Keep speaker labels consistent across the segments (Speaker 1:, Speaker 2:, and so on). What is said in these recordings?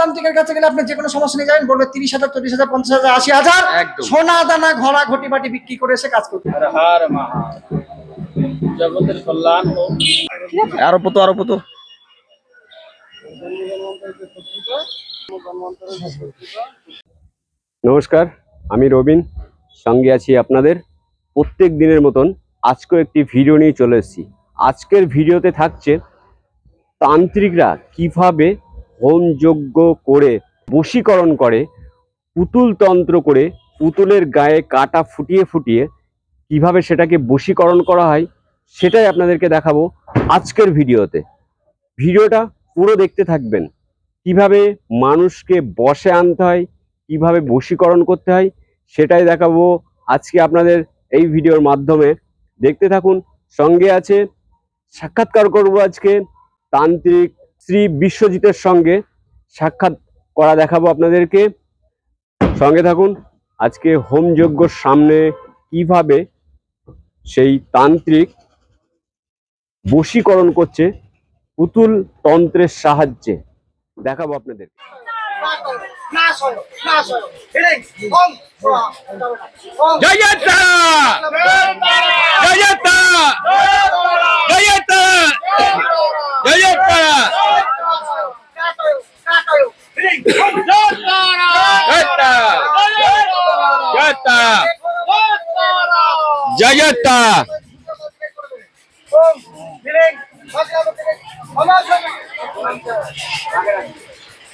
Speaker 1: তান্ত্রিকের কাছে গেলে আপনি যে কোনো সমস্যা নিয়ে যাবেন বলবে তিরিশ হাজার চল্লিশ হাজার পঞ্চাশ হাজার আশি হাজার সোনা দানা ঘোড়া ঘটি বাটি বিক্রি করে এসে কাজ করতে
Speaker 2: হর হর জগতের কল্যাণ
Speaker 3: আরও পতো আরও পতো। নমস্কার আমি রবিন সঙ্গে আছি আপনাদের। প্রত্যেক দিনের মতন আজকেও একটি ভিডিও নিয়ে চলে এসেছি। আজকের ভিডিওতে থাকছে তান্ত্রিকরা কীভাবে হোম যজ্ঞ করে বশীকরণ করে, পুতুল তন্ত্র করে পুতুলের গায়ে কাটা ফুটিয়ে ফুটিয়ে কীভাবে সেটাকে বশীকরণ করা হয় সেটাই আপনাদেরকে দেখাবো আজকের ভিডিওতে। ভিডিওটা পুরো দেখতে থাকবেন। কীভাবে মানুষকে বসে আনতে হয়, কীভাবে বশীকরণ করতে হয় সেটাই দেখাবো আজকে আপনাদের এই ভিডিওর মাধ্যমে। দেখতে থাকুন, সঙ্গে আছে সাক্ষাৎকার করব আজকে। তান্ত্রিক শ্রী বিশ্বজিতের সঙ্গে সাক্ষাৎ করা দেখাবো আপনাদেরকে। সঙ্গে থাকুন, আজকে হোম যজ্ঞ সামনে কীভাবে সেই তান্ত্রিক বশীকরণ করছে, পুতুল তন্ত্রের সাহায্যে। দেখাবো Jaya tak jaya tak jaya Jayata! Jayata! Jayata! Jayata! Jayata!
Speaker 1: Jayata!
Speaker 3: Jayata! Jayata!
Speaker 1: Jayata!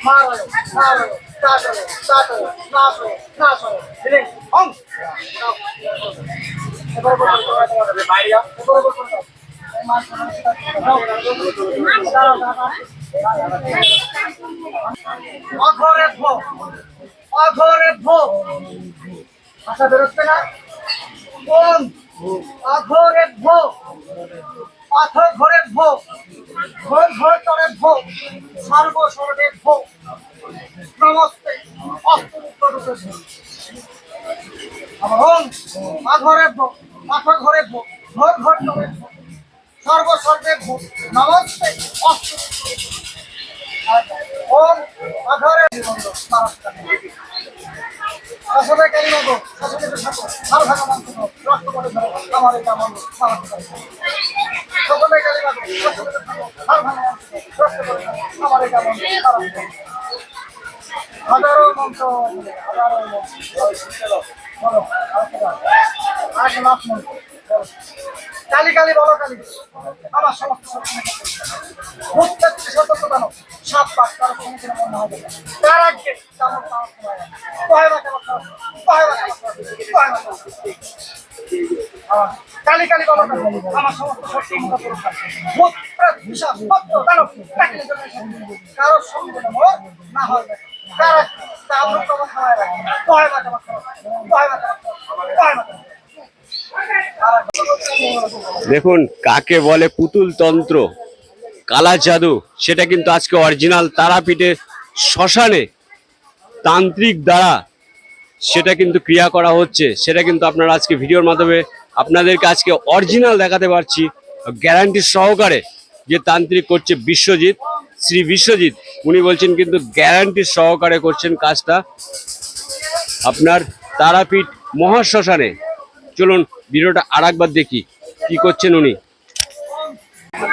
Speaker 3: আপনাদের জয়তা জয়তা জয়তা জয়তা জয়তা জয়তা জয়তা
Speaker 1: অঘরে ভো অঘরে ভো ভাষা বেরোচ্ছে না কোন অঘরে ভো অথ ঘরে ভো ঘর ঘর তরে ভো সর্ব সর্বে ভো নমস্তে, অস্তুরূপ রূপে ভো ওম অঘরে ভো অথ ঘরে ভো ঘর ঘর তরে ভো সর্ব সর্বে ভো নমস্তে, অস্তুরূপ ওম অঘরে শাসনে কালিমা গো শাসনে থাকো আর ভাগা? মন্ত্র গো রক্ত করে ধরো আমার এটা মন হাজারো মন্ত্র হাজারো আরেক লাখ মন্ত্র কালী কালী বলো কালী। আমার সমস্ত প্রত্যেকটি সতর্ক দানো সাত পাঁচ তার সম্মুখীন মনে হবে তার আগে তার বলো আমার সমস্ত শক্তি মুখা পুরস্কার ভূত প্রেত বিষাদ সত্য, দানব প্রাকৃতিক কারও সম্মুখীন না
Speaker 3: দেখুন, কাকে বলে পুতুল তন্ত্র? কালা জাদু, সেটা কিন্তু আজকে অরিজিনাল তারাপীঠে শ্মশানে তান্ত্রিক দ্বারা সেটা কিন্তু ক্রিয়া করা হচ্ছে। সেটা কিন্তু আপনারা আজকে ভিডিওর মাধ্যমে আপনাদেরকে আজকে অরিজিনাল দেখাতে পারছি গ্যারান্টি সহকারে যে তান্ত্রিক করছে বিশ্বজিৎ, শ্রী বিশ্বজিৎ। উনি বলছেন কিন্তু গ্যারান্টি সহকারে করছেন কাজটা। আপনার তারাপীঠ মহাশ্মশানে। চলুন ভিডিওটা আর একবার দেখি কি করছেন উনি।
Speaker 1: যাও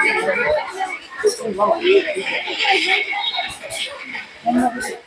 Speaker 1: যাও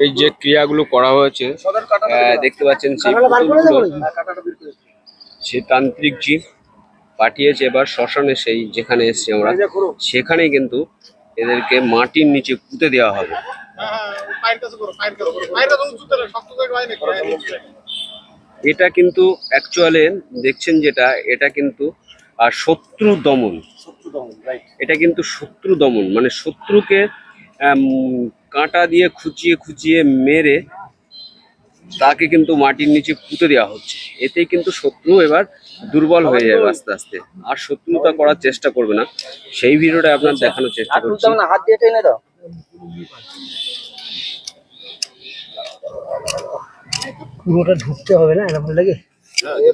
Speaker 3: এই যে ক্রিয়াগুলো করা হয়েছে আহ, দেখতে পাচ্ছেন সেই পুতুলগুলো। সে তান্ত্রিক জি পাঠিয়েছে এবার শ্মশানে সেই যেখানে এসছে আমরা। সেখানেই কিন্তু এদেরকে মাটির নিচে পুঁতে দেওয়া হবে। এটা কিন্তু অ্যাকচুয়ালি দেখছেন যেটা এটা কিন্তু আহ, শত্রু দমন। এটা কিন্তু শত্রু দমন মানে শত্রুকে কাঁটা দিয়ে খুঁচিয়ে খুঁচিয়ে মেরে তাকে কিন্তু মাটির নিচে পুঁতে দেওয়া হচ্ছে। এতে কিন্তু শত্রু এবার দুর্বল হয়ে যাবে আস্তে আস্তে। আর শত্রুতা করার চেষ্টা করবে না। সেই ভিডিওটা আপনার দেখানোর চেষ্টা করছি।
Speaker 1: হাত দিয়ে টেনে দাও। পুরোটা ঢুকতে হবে না এরকম লাগে?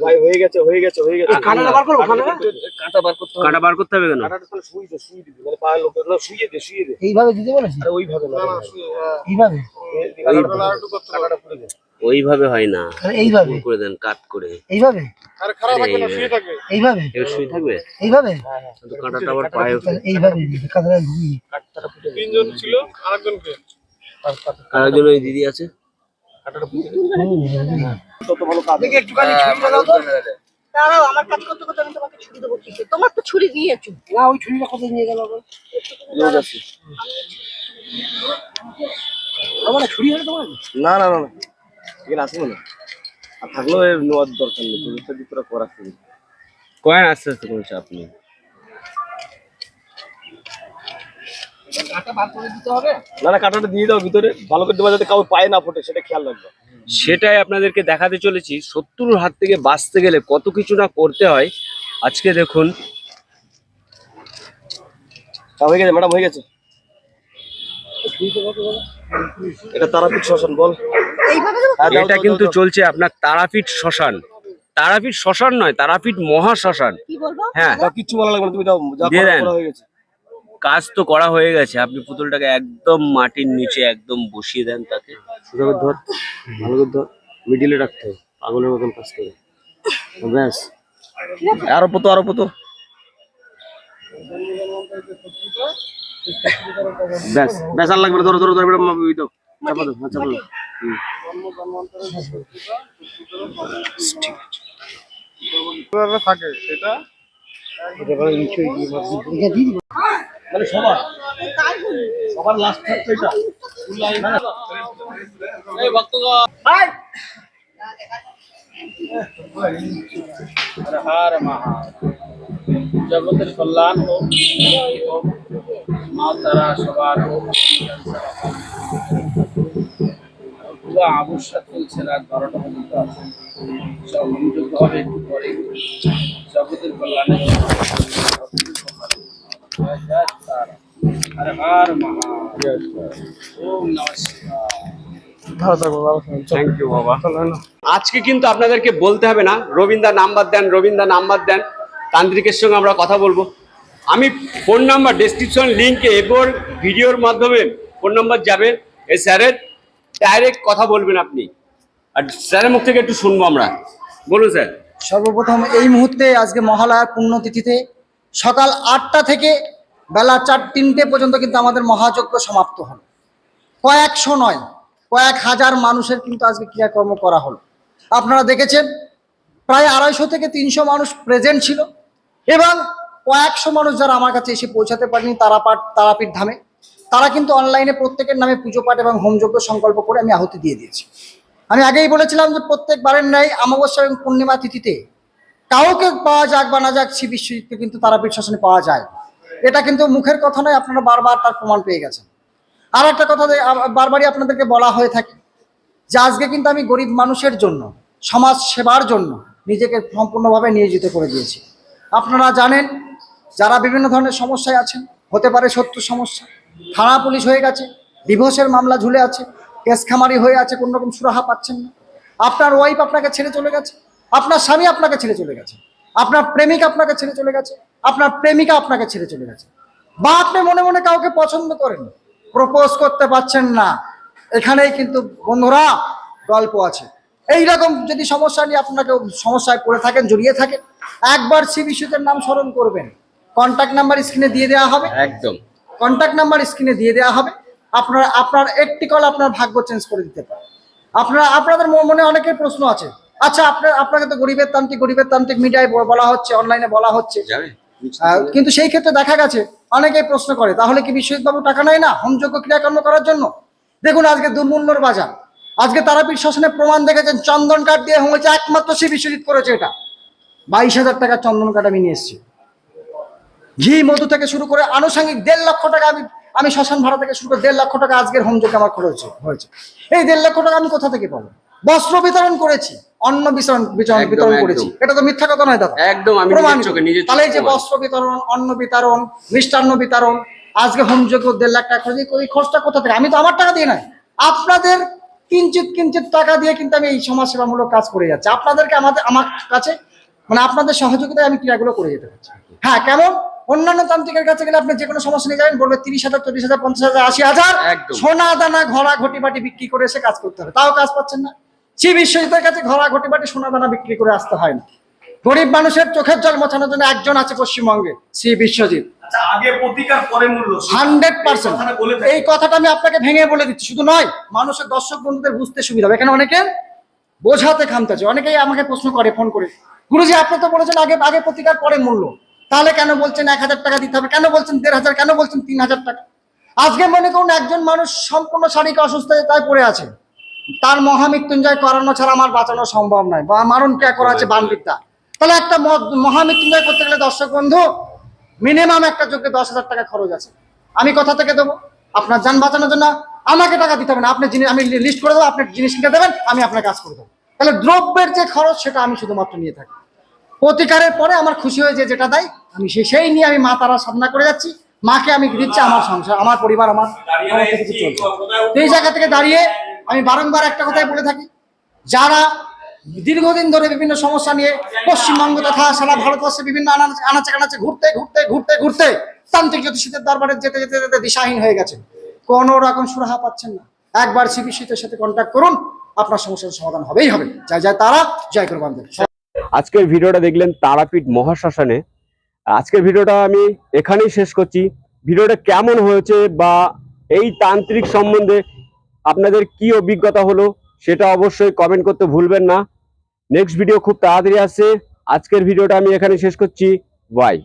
Speaker 2: ভাই হয়ে গেছে হয়ে গেছে হয়ে গেছে।
Speaker 1: কাঁটাটা বার করো
Speaker 2: কাঁটা বার করতে হবে
Speaker 3: কাঁটা বার করতে হবে কেন?
Speaker 2: কাঁটাটা তাহলে শুই দে শুই দিবি। মানে পায়ের লোক না শুইয়ে দে শুইয়ে দে।
Speaker 1: এইভাবে দিতে বলেছি
Speaker 2: আরে ওইভাবে না।
Speaker 1: এইভাবে?
Speaker 2: কাঁটাটা খুলে দে।
Speaker 3: ওইভাবে হয় না।
Speaker 1: এইভাবে?
Speaker 3: করে দেন কাট করে।
Speaker 1: এইভাবে?
Speaker 2: আরে খারাপ
Speaker 3: আরে এইভাবে।
Speaker 1: এইভাবে
Speaker 3: শুয়ে থাকবে?
Speaker 1: এইভাবে?
Speaker 3: কিন্তু কাঁটাটা আবার পায়ে
Speaker 1: তাহলে এইভাবে কাঁটাটা ঢুকিয়ে
Speaker 2: কাঁটাটা তিনজন ছিল আরেকজনকে।
Speaker 3: আরেকজন ওই দিদি আছে?
Speaker 4: দাঁড়াও আমার কাজ করতে করতে আমি তোমাকে ছুরি দেবো কিসে তোমার তো ছুরি দিয়েছ।
Speaker 1: না ওই ছুরিটা কোথায় নিয়ে গেল আমার ছুরি তোমার?
Speaker 2: না না না না। এখানে আসব না। আর থাকলেও নেওয়ার দরকার নেই। করার
Speaker 3: কয়েন আস্তে আস্তে কোনো চাপ নেই
Speaker 1: কাঁটা বার করে দিতে হবে
Speaker 2: না না কাঁটাটা দিয়ে দাও ভিতরে। ভালো করে দেওয়া যাতে কাউ পায়ে না ফোটে সেটা খেয়াল রাখবে।
Speaker 3: সেটাই আপনাদেরকে দেখাতে চলেছি। শত্রুর হাত থেকে বাঁচতে গেলে কত কিছু না করতে হয়। আজকে দেখুন।
Speaker 2: হ্যাঁ, হয়ে গেছে ম্যাডাম হয়ে গেছে। এটা তারাপীঠ শ্মশান বল। হ্যাঁ,
Speaker 3: এটা কিন্তু। চলছে আপনার তারাপীঠ শ্মশান। তারাপীঠ শ্মশান নয় তারাপীঠ মহা শ্মশান হ্যাঁ।
Speaker 2: কিচ্ছু বলা লাগবে না তুমি
Speaker 3: দিয়ে দেন। কাজ তো করা হয়ে গেছে। আপনি পুতুলটাকে একদম মাটির নিচে একদম বসিয়ে দেন তাকে। সোজা করে ধর ভালো করে ধর মিডিলে রাখতে হবে পাগলের মতন কাজ করে। ব্যাস।
Speaker 2: আরও পতো আরও পতো।
Speaker 3: ব্যাস
Speaker 2: ব্যাস আর লাগবে ধরো ধরো ধরো ম্যাডাম চাপা দাও হ্যাঁ, চাপা দাও।
Speaker 5: থাকে সেটা
Speaker 2: মানে সবার। সবার লাস্ট থাকছে এটা।
Speaker 5: এই ভক্তগণ। হর হর মহা। জগতের কল্যাণ হোক মা তারা সবার হোক। পুরো আবশ্যক চলছে রাত বারোটা পর্যন্ত। আছে সব হবে একটু পরে জগতের কল্যাণে
Speaker 3: আজকে কিন্তু আপনাদেরকে বলতে হবে না রবীন্দা নাম্বার দেন রবীন্দা নাম্বার দেন, তান্ত্রিকের সঙ্গে আমরা কথা বলব। আমি ফোন নাম্বার ডেসক্রিপশন লিঙ্কে এরপর ভিডিওর মাধ্যমে ফোন নাম্বার যাবে। এই স্যারের ডাইরেক্ট কথা বলবেন আপনি। আর স্যারের মুখ থেকে একটু শুনব আমরা। বলুন স্যার।
Speaker 1: সর্বপ্রথম এই মুহূর্তে আজকে মহালয়ার পুণ্যতিথিতে সকাল আটটা থেকে বেলা চার তিনটে পর্যন্ত কিন্তু আমাদের মহাযজ্ঞ সমাপ্ত হলো। কয়েকশো নয়, কয়েক হাজার মানুষের কিন্তু আজকে ক্রিয়াকর্ম করা হলো। আপনারা দেখেছেন, প্রায় আড়াইশো থেকে তিনশো মানুষ প্রেজেন্ট ছিল এবং কয়েকশো মানুষ যারা আমার কাছে এসে পৌঁছাতে পারেনি তারাপাঠ তারাপীঠ ধামে, তারা কিন্তু অনলাইনে প্রত্যেকের নামে পুজো পাঠ এবং হোমযজ্ঞ সংকল্প করে আমি আহুতি দিয়ে দিয়েছি। আমি আগেই বলেছিলাম যে প্রত্যেকবারের ন্যায় অমাবস্যা এবং পূর্ণিমা তিথিতে কাউকে পাওয়া যাক বা না যাক শ্রী বিশ্বজিৎকে কিন্তু তারাপীঠ শাসনে পাওয়া যায় এটা কিন্তু মুখের কথা নয়, আপনারা বারবার তার প্রমাণ পেয়ে গেছেন। আর একটা কথা বারবারই আপনাদেরকে বলা হয়ে থাকে যে, আজকে কিন্তু আমি গরিব মানুষের জন্য, সমাজ সেবার জন্য নিজেকে সম্পূর্ণভাবে নিয়োজিত করে দিয়েছি। আপনারা জানেন, যারা বিভিন্ন ধরনের সমস্যায় আছেন, হতে পারে শত্রু সমস্যা, থানা পুলিশ হয়ে গেছে, ডিভোর্সের মামলা ঝুলে আছে, কেস খামারি হয়ে আছে, কোনো রকম সুরাহা পাচ্ছেন না। আপনার ওয়াইফ আপনাকে ছেড়ে চলে গেছে, আপনার স্বামী আপনাকে ছেড়ে চলে গেছে, আপনার প্রেমিক আপনাকে ছেড়ে চলে গেছে আপনার প্রেমিকা আপনাকে ছেড়ে চলে গেছে। বা আপনি মনে মনে কাউকে পছন্দ করেন। প্রপোজ করতে পারছেন না। এখানেই কিন্তু বন্ধুরা গল্প আছে। এইরকম যদি সমস্যা নিয়ে আপনাকে সমস্যায় পড়ে থাকেন জড়িয়ে থাকেন একবার শ্রী বিশ্বজিতের নাম স্মরণ করবেন। কন্ট্যাক্ট নাম্বার স্ক্রিনে দিয়ে দেওয়া হবে।
Speaker 3: একদম।
Speaker 1: কন্ট্যাক্ট নাম্বার স্ক্রিনে দিয়ে দেওয়া হবে। আপনার আপনার একটি কল আপনার ভাগ্য চেঞ্জ করে দিতে পারে। আপনারা আপনাদের মনে অনেকের প্রশ্ন আছে। আচ্ছা আপনার আপনাকে তো গরিবের তান্ত্রিক গরিবের তান্ত্রিক মিডিয়ায় বলা হচ্ছে অনলাইনে বলা হচ্ছে। কিন্তু সেই ক্ষেত্রে দেখা গেছে অনেকেই প্রশ্ন করে তাহলে কি বিশ্বজিৎ বাবু টাকা নেয় না? হোমযোগ্য ক্রিয়াকর্ম করার জন্য? দেখুন আজকে দুর্মূল্যর বাজার। আজকে তারাপীঠ শাসনে প্রমাণ দেখেছেন চন্দন কাঠ দিয়ে হয়েছে একমাত্র সে বিশ্বজিৎ করেছে এটা। বাইশ হাজার টাকা চন্দন কাঠ আমি নিয়ে এসেছি। ঘি মধু থেকে শুরু করে আনুষঙ্গিক দেড় লক্ষ টাকা আমি আমি শ্মশান ভাড়া থেকে শুরু করে দেড় লক্ষ টাকা আজকের হোমযোগে আমার খরচ হয়েছে। এই দেড় লক্ষ টাকা আমি কোথা থেকে পাবো? বস্ত্র বিতরণ করেছি অন্ন বিতরণ বিতরণ বিতরণ করেছি। এটা তো মিথ্যা কথা নয় দাদা।
Speaker 3: একদম আমি
Speaker 1: তাহলে এই যে বস্ত্র বিতরণ অন্ন বিতরণ মিষ্টান্ন বিতরণ আজকে হোমযোগ্য দেড় লাখ টাকা খরচ ওই খরচটা কোথা থেকে? আমি তো আমার টাকা দিয়ে নাই। আপনাদের কিঞ্চিত কিঞ্চিত টাকা দিয়ে কিন্তু আমি এই সমাজসেবামূলক কাজ করে যাচ্ছি। আপনাদেরকে আমাদের আমার কাছে মানে আপনাদের সহযোগিতায় আমি ক্রিয়াগুলো করে যেতে পারছি। হ্যাঁ কেমন? অন্যান্য তান্ত্রিকের কাছে গেলে আপনি যে কোনো সমস্যা নিয়ে যাবেন বলবে তিরিশ হাজার চল্লিশ হাজার পঞ্চাশ হাজার আশি হাজার। সোনা দানা ঘোড়া ঘটি বাটি বিক্রি করে এসে কাজ করতে হবে। তাও কাজ পাচ্ছেন না। শ্রী বিশ্বজিতের কাছে ঘোড়া ঘটি বাটি সোনা দানা বিক্রি করে আসতে হয় না। গরিব মানুষের চোখের জল মোছানোর জন্য একজন আছে পশ্চিমবঙ্গে শ্রী বিশ্বজিৎ।
Speaker 2: আচ্ছা।
Speaker 1: এই কথাটা আমি আপনাকে ভেঙে বলে দিচ্ছি শুধু নয় মানুষের দর্শক বন্ধুদের বুঝতে সুবিধা হবে। এখানে অনেকে বোঝাতে খামতেছে অনেকেই আমাকে প্রশ্ন করে ফোন করে। গুরুজি আপনি তো বলেছেন আগে আগে প্রতিকার পরে মূল্য। তাহলে কেন বলছেন এক হাজার টাকা দিতে হবে? কেন বলছেন দেড় হাজার? কেন বলছেন তিন হাজার টাকা? আজকে মনে করুন একজন মানুষ সম্পূর্ণ শারীরিক অসুস্থতায় পড়ে আছে। তার মহামৃত্যুঞ্জয় করানো ছাড়া আমার বাঁচানো সম্ভব নয়। বা মারণ ক্রিয়া করা আছে বানবিদ্যা। তাহলে একটা মহামৃত্যুঞ্জয় করতে গেলে দর্শক বন্ধু মিনিমাম একটা যোগ্য দশ হাজার টাকা খরচ আছে। আমি কোথা থেকে দেবো আপনার যান বাঁচানোর জন্য আমাকে টাকা দিতে হবে না। আপনি জিনিস আমি লিস্ট করে দেবো আপনি জিনিস কিনে দেবেন আমি আপনার কাজ করে দেবো। তাহলে দ্রব্যের যে খরচ সেটা আমি শুধুমাত্র নিয়ে থাকি। প্রতিকারের পরে আমার খুশি হয়ে যে যেটা দেয় আমি সে- সেই নিয়ে আমি মা তারা সাধনা করে যাচ্ছি। মাকে আমি দিচ্ছি আমার সংসার আমার পরিবার আমার এই জায়গা থেকে দাঁড়িয়ে আমি বারংবার একটা কথাই বলে থাকি, যারা দীর্ঘদিন ধরে বিভিন্ন সমস্যা নিয়ে পশ্চিমবঙ্গ তথা সারা ভারতবর্ষে বিভিন্ন আনাচে কানাচে ঘুরতে ঘুরতে ঘুরতে ঘুরতে তান্ত্রিক জ্যোতিষীদের দরবারে যেতে যেতে যেতে দিশাহীন হয়ে গেছে। কোনো রকম সুরাহা পাচ্ছেন না। একবার চিকিৎসিতের সাথে কন্ট্যাক্ট করুন, আপনার সমস্যার সমাধান হবেই হবে। জয় জয় তারা, জয় করবান
Speaker 3: আজকের ভিডিওটা দেখলেন তারাপীঠ মহাশ্মশানে। আজকের ভিডিওটা আমি এখানেই শেষ করছি। ভিডিওটা কেমন হয়েছে বা এই তান্ত্রিক সম্বন্ধে আপনাদের কি অভিজ্ঞতা হলো সেটা অবশ্যই কমেন্ট করতে ভুলবেন না। নেক্সট ভিডিও খুব তাড়াতাড়ি আসছে। আজকের ভিডিওটা আমি এখানে শেষ করছি। বাই